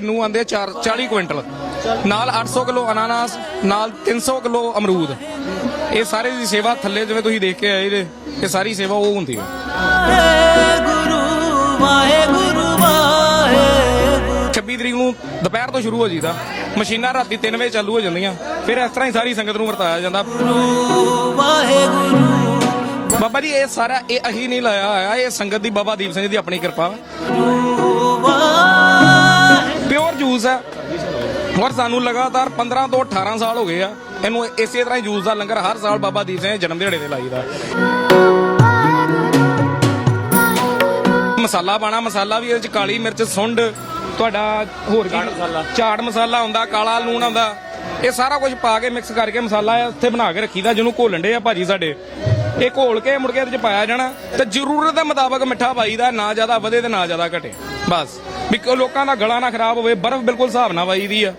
ਕਿੰਨੂ ਆਂਦੇ 4 40 ਕੁਇੰਟਲ। ਨਾਲ 800 ਕਿਲੋ ਅਨਾਨਾਸ ਨਾਲ 300 ਕਿਲੋ ਅਮਰੂਦ। ਇਹ ਸਾਰੇ ਦੀ ਸੇਵਾ ਥੱਲੇ ਜਿਵੇਂ ਤੁਸੀਂ ਦੇਖ ਕੇ ਆਏ ਇਹ ਸਾਰੀ ਸੇਵਾ ਉਹ ਹੁੰਦੀ ਹੈ। ਵਾਹਿਗੁਰੂ ਵਾਹਿਗੁਰੂ ਵਾਹਿਗੁਰੂ। 26 ਤਰੀਕ ਨੂੰ ਦੁਪਹਿਰ ਤੋਂ ਸ਼ੁਰੂ ਹੋ ਜੀਦਾ ਮਸ਼ੀਨਾਂ ਰਾਤੀ 3 ਵਜੇ ਚਾਲੂ ਹੋ ਜਾਂਦੀਆਂ। ਫਿਰ ਇਸ ਤਰ੍ਹਾਂ ਹੀ ਸਾਰੀ ਸੰਗਤ ਨੂੰ ਵਰਤਾਇਆ ਜਾਂਦਾ। ਵਾਹਿਗੁਰੂ। ਬਾਬਾ ਜੀ ਇਹ ਸਾਰਾ ਇਹ ਅਹੀ ਨਹੀਂ ਲਾਇਆ ਹੋਇਆ। ਇਹ ਸੰਗਤ ਦੀ ਬਾਬਾ ਦੀਪ ਸਿੰਘ ਜੀ ਦੀ ਆਪਣੀ ਕਿਰਪਾ। ਜੂਸ ਹੈ ਔਰ ਸਾਨੂੰ ਲਗਾਤਾਰ 15 ਤੋਂ 18 ਸਾਲ ਹੋ ਗਏ ਆ। ਇਹਨੂੰ ਇਸੇ ਤਰ੍ਹਾਂ ਹੀ ਜੂਸ ਦਾ ਲੰਗਰ ਹਰ ਸਾਲ ਬਾਬਾ ਦੀਪ ਸਿੰਘ ਜਨਮ ਦਿਹਾੜੇ ਤੇ ਲਾਈਦਾ। ਮਸਾਲਾ ਪਾਣਾ ਮਸਾਲਾ ਵੀ ਇਹਦੇ ਚ ਕਾਲੀ ਮਿਰਚ ਸੁੰਡ ਤੁਹਾਡਾ ਹੋਰ ਕੀ? ਚਾਟ ਮਸਾਲਾ। ਹੁੰਦਾ ਕਾਲਾ ਲੂਣ ਹੁੰਦਾ ਇਹ ਸਾਰਾ ਕੁਝ ਪਾ ਕੇ ਮਿਕਸ ਕਰਕੇ ਮਸਾਲਾ ਉੱਥੇ ਬਣਾ ਕੇ ਰੱਖੀਦਾ ਜਿਹਨੂੰ ਘੋਲਣ ਦੇ ਆ ਭਾਜੀ ਸਾਡੇ। ਇਹ ਘੋਲ ਕੇ ਮੁੜ ਕੇ ਇਹਦੇ ਚ ਪਾਇਆ ਜਾਣਾ ਤੇ ਜ਼ਰੂਰਤ ਦੇ ਮੁਤਾਬਕ ਮਿੱਠਾ ਪਾਈਦਾ ਨਾ ਜ਼ਿਆਦਾ ਵਧੇ ਤੇ ਨਾ ਜ਼ਿਆਦਾ ਘਟੇ। ਬਸ। ਵੀ ਲੋਕਾਂ ਦਾ ਗਲਾ ਨਾ ਖਰਾਬ ਹੋਵੇ ਬਰਫ਼ ਬਿਲਕੁਲ ਹਿਸਾਬ ਨਾਲ ਪਾਈਦੀ ਆ।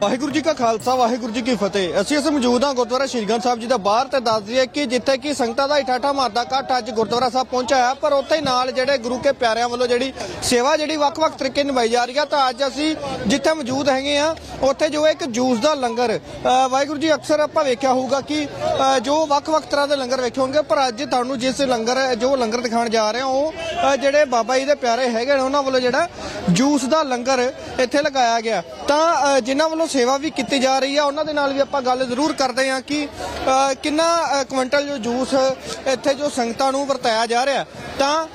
ਵਾਹਿਗੁਰੂ ਜੀ ਕਾ ਖਾਲਸਾ ਵਾਹਿਗੁਰੂ ਜੀ ਕੀ ਫਤਿਹ। ਅਸੀਂ ਇਸ ਮੌਜੂਦ ਹਾਂ ਗੁਰਦੁਆਰਾ ਸ਼੍ਰੀ ਗੰਜ ਸਾਹਿਬ ਜੀ ਦਾ। ਬਾਹਰ ਤੇ ਦੱਸ ਦਈਏ ਕਿ ਜਿੱਥੇ ਕਿ ਸੰਗਤਾਂ ਦਾ ਇਠਾਠਾ ਮਾਰਦਾ ਘੱਟ ਅੱਜ ਗੁਰਦੁਆਰਾ ਸਾਹਿਬ ਪਹੁੰਚਾਇਆ ਪਰ ਉੱਥੇ ਨਾਲ ਜਿਹੜੇ ਗੁਰੂ ਕੇ ਪਿਆਰਿਆਂ ਵੱਲੋਂ ਜਿਹੜੀ ਸੇਵਾ ਜਿਹੜੀ ਵੱਖ-ਵੱਖ ਤਰੀਕੇ ਨਿਭਾਈ ਜਾ ਰਹੀ ਹੈ ਤਾਂ ਅੱਜ ਅਸੀਂ ਜਿੱਥੇ ਮੌਜੂਦ ਹੈਗੇ ਆ ਉੱਥੇ ਜੋ ਇੱਕ ਜੂਸ ਦਾ ਲੰਗਰ ਅ, ਵਾਹਿਗੁਰੂ ਜੀ ਅਕਸਰ ਆਪਾਂ ਵੇਖਿਆ ਹੋਊਗਾ ਕਿ ਅ, ਜੋ ਵੱਖ-ਵੱਖ ਤਰ੍ਹਾਂ ਦੇ ਲੰਗਰ ਵੇਖੇ ਹੋਣਗੇ ਪਰ ਅੱਜ ਤੁਹਾਨੂੰ ਜਿਸ ਲੰਗਰ ਜੋ ਲੰਗਰ ਦਿਖਾਉਣ ਜਾ ਰਹੇ ਹਾਂ ਉਹ ਅ, ਜਿਹੜੇ ਬਾਬਾ ਜੀ ਦੇ ਪਿਆਰੇ ਹੈਗੇ ਨੇ ਉਹਨਾਂ ਵੱਲੋਂ ਜਿਹੜਾ ਜੂਸ ਦਾ ਲੰਗਰ ਇੱਥੇ ਲਗਾਇਆ ਗਿਆ। ਤਾਂ ਜਿਨ੍ਹਾਂ ਵੱਲੋਂ ਸੇਵਾ ਵੀ ਕੀਤੀ ਜਾ ਰਹੀ ਆ, ਉਹਨਾਂ ਦੇ ਨਾਲ ਵੀ ਆਪਾਂ ਗੱਲ ਜ਼ਰੂਰ ਕਰਦੇ ਹਾਂ ਕਿ ਕਿੰਨਾ ਕੁਇੰਟਲ ਜੋ ਜੂਸ ਇੱਥੇ ਜੋ ਸੰਗਤਾਂ ਨੂੰ ਵਰਤਾਇਆ ਜਾ ਰਿਹਾ। ਤਾਂ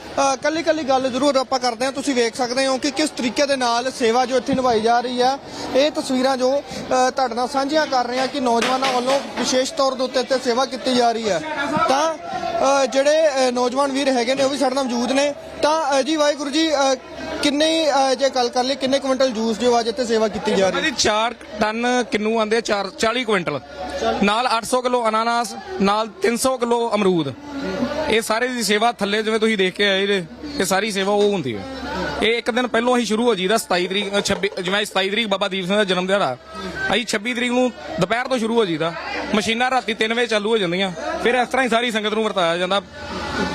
ਕੱਲੀ ਕੱਲੀ ਗੱਲ ਜ਼ਰੂਰ ਆਪਾਂ ਕਰਦੇ ਹਾਂ, ਤੁਸੀਂ ਵੇਖ ਸਕਦੇ ਹੋ ਕਿ ਕਿਸ ਤਰੀਕੇ ਦੇ ਨਾਲ ਸੇਵਾ ਜੋ ਇੱਥੇ ਨਿਭਾਈ ਜਾ ਰਹੀ ਆ। ਇਹ ਤਸਵੀਰਾਂ ਜੋ ਤੁਹਾਡੇ ਨਾਲ ਸਾਂਝੀਆਂ ਕਰ ਰਹੇ ਹਾਂ ਕਿ ਨੌਜਵਾਨਾਂ ਵੱਲੋਂ ਵਿਸ਼ੇਸ਼ ਤੌਰ ਦੇ ਉੱਤੇ ਇੱਥੇ ਸੇਵਾ ਕੀਤੀ ਜਾ ਰਹੀ ਹੈ। ਤਾਂ ਜਿਹੜੇ ਨੌਜਵਾਨ ਵੀਰ ਹੈਗੇ ਨੇ ਉਹ ਵੀ ਸਾਡੇ ਨਾਲ ਮੌਜੂਦ ਨੇ। ਤਾਂ ਜੀ ਵਾਹਿਗੁਰੂ ਜੀ ਅ, ਕਿੰਨੇ ਜੇ ਗੱਲ ਕਰ ਲਈ ਕਿੰਨੇ ਕੁਇੰਟਲ ਜੂਸ ਜੋ ਅੱਜ ਇੱਥੇ ਸੇਵਾ ਕੀਤੀ ਜਾ ਰਹੀ ਹੈ? ਜੀ 4 ਟਨ ਕਿੰਨੂ ਆਂਦੇ 4 40 ਕੁਇੰਟਲ। ਨਾਲ 800 ਕਿਲੋ ਅਨਾਨਾਸ ਨਾਲ 300 ਕਿਲੋ ਅਮਰੂਦ। ਇਹ ਸਾਰੇ ਦੀ ਸੇਵਾ ਥੱਲੇ ਜਿਵੇਂ ਤੁਸੀਂ ਦੇਖ ਕੇ ਆਏ ਜੇ ਇਹ ਸਾਰੀ ਸੇਵਾ ਉਹ ਹੁੰਦੀ ਹੈ। ਇਹ ਇੱਕ ਦਿਨ ਪਹਿਲਾਂ ਅਸੀਂ ਸ਼ੁਰੂ ਹੋ ਜੀਦਾ 27 ਤਰੀਕ ਅ, 26 ਜਿਵੇਂ 27 ਤਰੀਕ ਬਾਬਾ ਦੀਪ ਸਿੰਘ ਦਾ ਜਨਮ ਦਿਹਾੜਾ। ਅਸੀਂ 26 ਤਰੀਕ ਨੂੰ ਦੁਪਹਿਰ ਤੋਂ ਸ਼ੁਰੂ ਹੋ ਜੀਦਾ। ਮਸ਼ੀਨਾਂ ਰਾਤੀ 3 ਵਜੇ ਚਾਲੂ ਹੋ ਜਾਂਦੀਆਂ। ਫਿਰ ਇਸ ਤਰ੍ਹਾਂ ਹੀ ਸਾਰੀ ਸੰਗਤ ਨੂੰ ਵਰਤਾਇਆ ਜਾਂਦਾ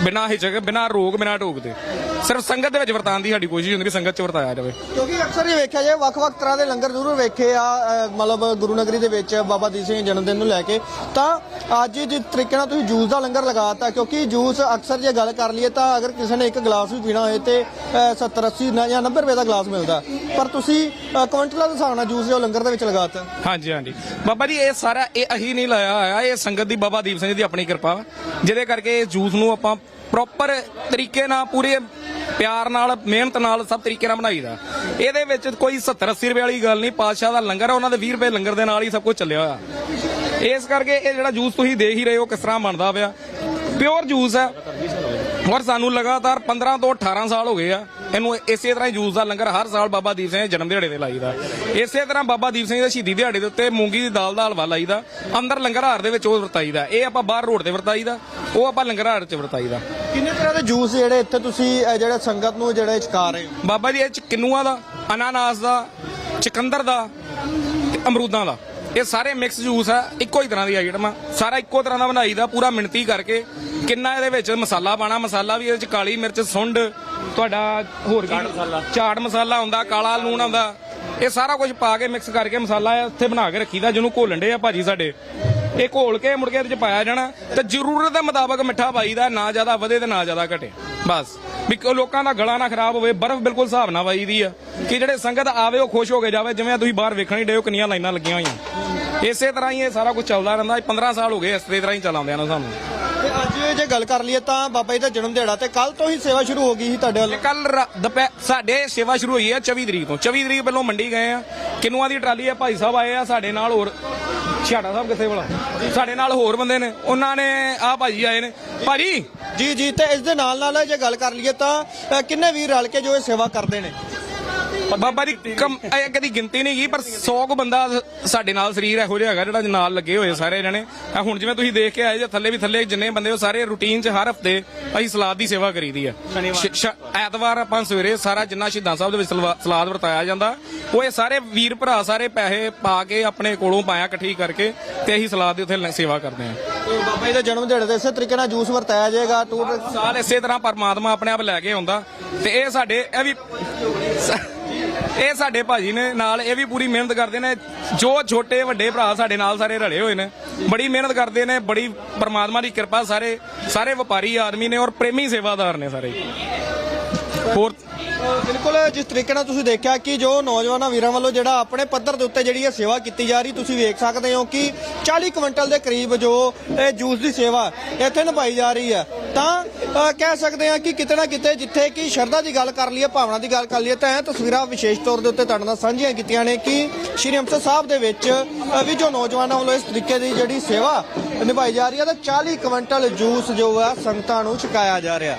ਬਿਨਾਂ ਹਿਚਕ ਬਿਨਾਂ ਰੋਗ ਬਿਨਾਂ ਢੋਕ ਦੇ ਸਿਰਫ ਸੰਗਤ ਦੇ ਵਿੱਚ ਵਰਤਾਉਣ ਦੀ ਸਾਡੀ ਕੋਸ਼ਿਸ਼ ਹੁੰਦੀ ਕਿ ਸੰਗਤ 'ਚ ਵਰਤਾਇਆ ਜਾਵੇ। ਕਿਉਂਕਿ ਅਕਸਰ ਇਹ ਵੇਖਿਆ ਜਾਏ ਵੱਖ-ਵੱਖ ਤਰ੍ਹਾਂ ਦੇ ਲੰਗਰ ਜ਼ਰੂਰ ਵੇਖੇ ਆ ਅ, ਮਤਲਬ ਗੁਰੂ ਨਗਰੀ ਦੇ ਵਿੱਚ ਬਾਬਾ ਦੀਪ ਸਿੰਘ ਜਨਮ ਦਿਨ ਨੂੰ ਲੈ ਕੇ। ਤਾਂ ਅੱਜ ਜਿਸ ਤਰੀਕੇ ਨਾਲ ਤੁਸੀਂ ਜੂਸ ਦਾ ਲੰਗਰ ਲਗਾਤਾ ਕਿਉਂਕਿ ਜੂਸ ਅਕਸਰ ਜੇ ਗੱਲ ਕਰ ਲਈਏ ਤਾਂ ਅਗਰ ਕਿਸੇ ਨੇ ਇੱਕ ਗਲਾਸ ਵੀ ਪੀਣਾ ਹੋਏ ਤੇ ਅ, 70 80 ਨਾ- ਜਾਂ 90 ਰੁਪਏ ਦਾ ਗਲਾਸ ਮਿਲਦਾ। ਪਰ ਤੁਸੀਂ ਅ, ਕੁਇੰਟਲਾਂ ਦੇ ਹਿਸਾਬ ਨਾਲ ਜੂਸ ਜੋ ਲੰਗਰ ਦੇ ਵਿੱਚ ਲਗਾਤਾ ਹਾਂਜੀ ਹਾਂਜੀ। ਬਾਬਾ ਜੀ ਇਹ ਸਾਰਾ ਇਹ ਅਹੀ ਨਹੀਂ ਲਾਇਆ ਹੋਇਆ ਇਹ ਸੰਗਤ ਦੀ ਬਾਬਾ ਦੀਪ ਸਿੰਘ ਜੀ ਦੀ ਆਪਣੀ ਕਿਰਪਾ ਵਾ, ਜਿਹਦੇ ਕਰਕੇ ਇਸ ਜੂਸ ਨੂੰ ਆਪਾਂ ਪ੍ਰੋਪਰ ਤਰੀਕੇ ਨਾਲ ਪੂਰੇ ਪਿਆਰ ਨਾਲ, ਮਿਹਨਤ ਨਾਲ ਸਭ ਤਰੀਕੇ ਨਾਲ ਬਣਾਈਦਾ। ਇਹਦੇ ਵਿੱਚ ਕੋਈ 70 80 ਰੁਪਏ ਵਾਲੀ ਗੱਲ ਨਹੀਂ, ਪਾਤਸ਼ਾਹ ਦਾ ਲੰਗਰ ਹੈ ਉਹਨਾਂ ਦੇ 20 ਰੁਪਏ ਲੰਗਰ ਦੇ ਨਾਲ ਹੀ ਸਭ ਕੁਝ ਚੱਲਿਆ ਹੋਇਆ। ਇਸ ਕਰਕੇ ਇਹ ਜਿਹੜਾ ਜੂਸ ਤੁਸੀਂ ਦੇਖ ਹੀ ਰਹੇ ਹੋ, ਕਿਸ ਤਰ੍ਹਾਂ ਬਣਦਾ ਪਿਆ। ਪਿਓਰ ਜੂਸ ਹੈ। ਔਰ ਸਾਨੂੰ ਲਗਾਤਾਰ 15 ਤੋਂ 18 ਸਾਲ ਹੋ ਗਏ ਆ। ਇਹਨੂੰ ਇਸੇ ਤਰ੍ਹਾਂ ਹੀ ਜੂਸ ਦਾ ਲੰਗਰ ਹਰ ਸਾਲ ਬਾਬਾ ਦੀਪ ਸਿੰਘ ਦੇ ਜਨਮ ਦਿਹਾੜੇ ਤੇ ਲਾਈਦਾ। ਇਸੇ ਤਰ੍ਹਾਂ ਬਾਬਾ ਦੀਪ ਸਿੰਘ ਦੇ ਸ਼ਹੀਦੀ ਦਿਹਾੜੇ ਦੇ ਉੱਤੇ ਮੂੰਗੀ ਦੀ ਦਾਲ ਦਾ ਹਲਵਾ ਲਾਈਦਾ। ਅੰਦਰ ਲੰਗਰ ਹਾਰ ਦੇ ਵਿੱਚ ਉਹ ਵਰਤਾਈਦਾ। ਇਹ ਆਪਾਂ ਬਾਹਰ ਰੋਡ ਤੇ ਵਰਤਾਈਦਾ। ਉਹ ਆਪਾਂ ਲੰਗਰ ਹਾਰ 'ਚ ਵਰਤਾਈਦਾ। ਕਿੰਨੇ ਤਰ੍ਹਾਂ ਦੇ ਜੂਸ ਜਿਹੜੇ ਇੱਥੇ ਤੁਸੀਂ ਜਿਹੜੇ ਸੰਗਤ ਨੂੰ ਜਿਹੜੇ ਛਕਾ ਰਹੇ ਹੋ? ਬਾਬਾ ਜੀ ਇਹ ਚ ਕਿੰਨੂਆਂ ਦਾ? ਅਨਾਨਾਸ ਦਾ ਚਕੰਦਰ ਦਾ ਤੇ ਅਮਰੂਦਾਂ ਦਾ। ਇਹ ਸਾਰੇ ਮਿਕਸ ਜੂਸ ਆ ਇੱਕੋ ਹੀ ਤਰ੍ਹਾਂ ਦੀ ਆਈਟਮ ਆ। ਸਾਰਾ ਇੱਕੋ ਤਰ੍ਹਾਂ ਦਾ ਬਣਾਈਦਾ ਪੂਰਾ ਮਿਣਤੀ ਕਰਕੇ। ਕਿੰਨਾ ਇਹਦੇ ਵਿੱਚ ਮਸਾਲਾ ਪਾਣਾ ਮਸਾਲਾ ਵੀ ਇਹਦੇ ਚ ਕਾਲੀ ਮਿਰਚ ਸੁੰਡ ਤੁਹਾਡਾ ਹੋਰ ਕੀ? ਮਸਾਲਾ। ਚਾਟ ਮਸਾਲਾ ਹੁੰਦਾ ਕਾਲਾ ਲੂਣ ਹੁੰਦਾ ਇਹ ਸਾਰਾ ਕੁਝ ਪਾ ਕੇ ਮਿਕਸ ਕਰਕੇ ਮਸਾਲਾ ਇਹ ਉੱਥੇ ਬਣਾ ਕੇ ਰੱਖੀਦਾ ਜਿਹਨੂੰ ਘੋਲਣ ਦੇ ਆ ਭਾਜੀ ਸਾਡੇ। ਇਹ ਘੋਲ ਕੇ ਮੁੜ ਕੇ ਇਹਦੇ ਚ ਪਾਇਆ ਜਾਣਾ। ਤੇ ਜ਼ਰੂਰਤ ਦੇ ਮੁਤਾਬਕ ਮਿੱਠਾ ਪਾਈਦਾ ਨਾ ਜ਼ਿਆਦਾ ਵਧੇ ਤੇ ਨਾ ਜ਼ਿਆਦਾ ਘਟੇ। ਬਸ। ਵੀ ਲੋਕਾਂ ਦਾ ਗਲਾ ਨਾ ਖਰਾਬ ਹੋਵੇ ਬਰਫ਼ ਬਿਲਕੁਲ ਹਿਸਾਬ ਨਾਲ ਪਾਈਦੀ ਆ। ਕਿ ਜਿਹੜੇ ਸੰਗਤ ਆਵੇ ਉਹ ਖੁਸ਼ ਹੋ ਕੇ ਜਾਵੇ ਜਿਵੇਂ ਤੁਸੀਂ ਬਾਹਰ ਵੇਖਣ ਹੀ ਹੋ ਕਿੰਨੀਆਂ ਲਾਈਨਾਂ ਲੱਗੀਆਂ ਹੋਈਆਂ। ਇਸੇ ਤਰ੍ਹਾਂ ਹੀ ਇਹ ਸਾਰਾ ਕੁਝ ਚੱਲਦਾ ਰਹਿੰਦਾ 15 ਸਾਲ ਹੋ ਗਏ ਇਸੇ ਤਰ੍ਹਾਂ ਹੀ ਚਲਾਉਂਦਿਆਂ ਨੂੰ ਸਾਨੂੰ। ਤੇ ਅੱਜ ਜੇ ਗੱਲ ਕਰ ਲਈਏ ਤਾਂ ਬਾਬਾ ਜੀ ਦਾ ਜਨਮ ਦਿਹਾੜਾ ਤੇ ਕੱਲ ਤੋਂ ਹੀ ਸੇਵਾ ਸ਼ੁਰੂ ਹੋ ਗਈ ਸੀ ਤੁਹਾਡੇ ਵੱਲੋਂ। ਕੱਲ ਦੁਪਹਿਰ ਸਾਡੇ ਸੇਵਾ ਸ਼ੁਰੂ ਹੋਈ ਹੈ 24 ਤਰੀਕ ਤੋਂ। 24 ਤਰੀਕ ਪਹਿਲੋਂ ਮੰਡੀ ਗਏ ਆ। ਕਿਨੂਆਂ ਦੀ ਟਰਾਲੀ ਆ? ਭਾਈ ਸਾਹਿਬ ਆਏ ਆ ਸਾਡੇ ਨਾਲ ਹੋਰ। ਛਾੜਾ ਸਾਹਿਬ ਕਿੱਥੇ ਭਲਾ? ਸਾਡੇ ਨਾਲ ਹੋਰ ਬੰਦੇ ਨੇ। ਉਹਨਾਂ ਨੇ ਆ ਭਾਜੀ ਆਏ ਨੇ। ਭਾਜੀ! ਜੀ ਜੀ ਤੇ ਇਸ ਦੇ ਨਾਲ ਨਾਲ ਜੇ ਗੱਲ ਕਰ ਲਈਏ ਤਾਂ ਕਿੰਨੇ ਵੀਰ ਰਲ ਕੇ ਜੋ ਇਹ ਸੇਵਾ ਕਰਦੇ ਨੇ? ਬਾਬਾ ਦੀ ਕਮ ਇਹ ਕਦੀ ਗਿਣਤੀ ਨਹੀਂ ਗਈ ਪਰ 100 ਕੁ ਬੰਦਾ ਸਾਡੇ ਨਾਲ ਸਰੀਰ ਇਹੋ ਜਿਹਾ ਹੈਗਾ ਜਿਹੜਾ ਨਾਲ ਲੱਗੇ ਹੋਏ ਸਾਰੇ ਜਣੇ। ਆ ਹੁਣ ਜਿਵੇਂ ਤੁਸੀਂ ਦੇਖ ਕੇ ਆਏ ਜੇ ਥੱਲੇ ਵੀ ਥੱਲੇ ਜਿੰਨੇ ਬੰਦੇ ਉਹ ਸਾਰੇ ਰੂਟੀਨ 'ਚ ਹਰ ਹਫ਼ਤੇ ਅਸੀਂ ਸਲਾਦ ਦੀ ਸੇਵਾ ਕਰੀਦੀ ਆ। ਸ਼- ਸ਼- ਐਤਵਾਰ ਆਪਾਂ ਸਵੇਰੇ ਸਾਰਾ ਜਿੰਨਾ ਸ਼ਹੀਦਾਂ ਸਾਹਿਬ ਦੇ ਵਿੱਚ ਸਲਵਾ- ਸਲਾਦ ਵਰਤਾਇਆ ਜਾਂਦਾ। ਉਹ ਇਹ ਸਾਰੇ ਵੀਰ ਭਰਾ ਸਾਰੇ ਪੈਸੇ ਪਾ ਕੇ ਆਪਣੇ ਕੋਲੋਂ ਪਾਇਆ ਇਕੱਠੀ ਕਰਕੇ ਤੇ ਅਸੀਂ ਸਲਾਦ ਦੀ ਉੱਥੇ ਸੇਵਾ ਕਰਦੇ ਆ ਤੇ ਬਾਬਾ ਜੀ ਦੇ ਜਨਮ ਦਿਹਾੜੇ ਤੇ ਇਸੇ ਤਰੀਕੇ ਨਾਲ ਜੂਸ ਵਰਤਾਇਆ ਜਾਏਗਾ ਟੂਰ ਸਾਲ ਇਸੇ ਤਰ੍ਹਾਂ ਪਰਮਾਤਮਾ ਆਪਣੇ ਆਪ ਲੈ ਕੇ ਆਉਂਦਾ ਤੇ ਇਹ ਸਾਡੇ ਇਹ ਵੀ ਇਹ ਸਾਡੇ ਭਾਜੀ ਨੇ ਨਾਲ ਇਹ ਵੀ ਪੂਰੀ ਮਿਹਨਤ ਕਰਦੇ ਨੇ। ਜੋ ਛੋਟੇ ਵੱਡੇ ਭਰਾ ਸਾਡੇ ਨਾਲ ਸਾਰੇ ਰਲੇ ਹੋਏ ਨੇ ਬੜੀ ਮਿਹਨਤ ਕਰਦੇ ਨੇ ਬੜੀ ਪਰਮਾਤਮਾ ਦੀ ਕਿਰਪਾ ਸਾਰੇ ਸਾਰੇ ਵਪਾਰੀ ਆਦਮੀ ਨੇ ਔਰ ਪ੍ਰੇਮੀ ਸੇਵਾਦਾਰ ਨੇ ਸਾਰੇ। ਹੋਰ ਬਿਲਕੁਲ, ਜਿਸ ਤਰੀਕੇ ਨਾਲ ਤੁਸੀਂ ਦੇਖਿਆ ਕਿ ਜੋ ਨੌਜਵਾਨਾਂ ਵੀਰਾਂ ਵੱਲੋਂ ਜਿਹੜਾ ਆਪਣੇ ਪੱਧਰ ਦੇ ਉੱਤੇ ਜਿਹੜੀ ਹੈ ਸੇਵਾ ਕੀਤੀ ਜਾ ਰਹੀ, ਤੁਸੀਂ ਵੇਖ ਸਕਦੇ ਹੋ ਕਿ 40 ਕੁਇੰਟਲ ਦੇ ਕਰੀਬ ਜੋ ਇਹ ਜੂਸ ਦੀ ਸੇਵਾ ਇੱਥੇ ਨਿਭਾਈ ਜਾ ਰਹੀ ਹੈ। ਤਾਂ ਕਹਿ ਸਕਦੇ ਹਾਂ ਕਿ ਕਿਤੇ ਨਾ ਕਿਤੇ ਜਿੱਥੇ ਕਿ ਸ਼ਰਧਾ ਦੀ ਗੱਲ ਕਰ ਲਈਏ, ਭਾਵਨਾ ਦੀ ਗੱਲ ਕਰ ਲਈਏ, ਤਾਂ ਇਹ ਤਸਵੀਰਾਂ ਵਿਸ਼ੇਸ਼ ਤੌਰ ਦੇ ਉੱਤੇ ਤੁਹਾਡੇ ਨਾਲ ਸਾਂਝੀਆਂ ਕੀਤੀਆਂ ਨੇ ਕਿ ਸ਼੍ਰੀ ਅੰਮ੍ਰਿਤਸਰ ਸਾਹਿਬ ਦੇ ਵਿੱਚ ਵੀ ਜੋ ਨੌਜਵਾਨਾਂ ਵੱਲੋਂ ਇਸ ਤਰੀਕੇ ਦੀ ਜਿਹੜੀ ਸੇਵਾ ਨਿਭਾਈ ਜਾ ਰਹੀ ਹੈ, ਤਾਂ 40 ਕੁਇੰਟਲ ਜੂਸ ਜੋ ਹੈ ਸੰਗਤਾਂ ਨੂੰ ਛਕਾਇਆ ਜਾ ਰਿਹਾ।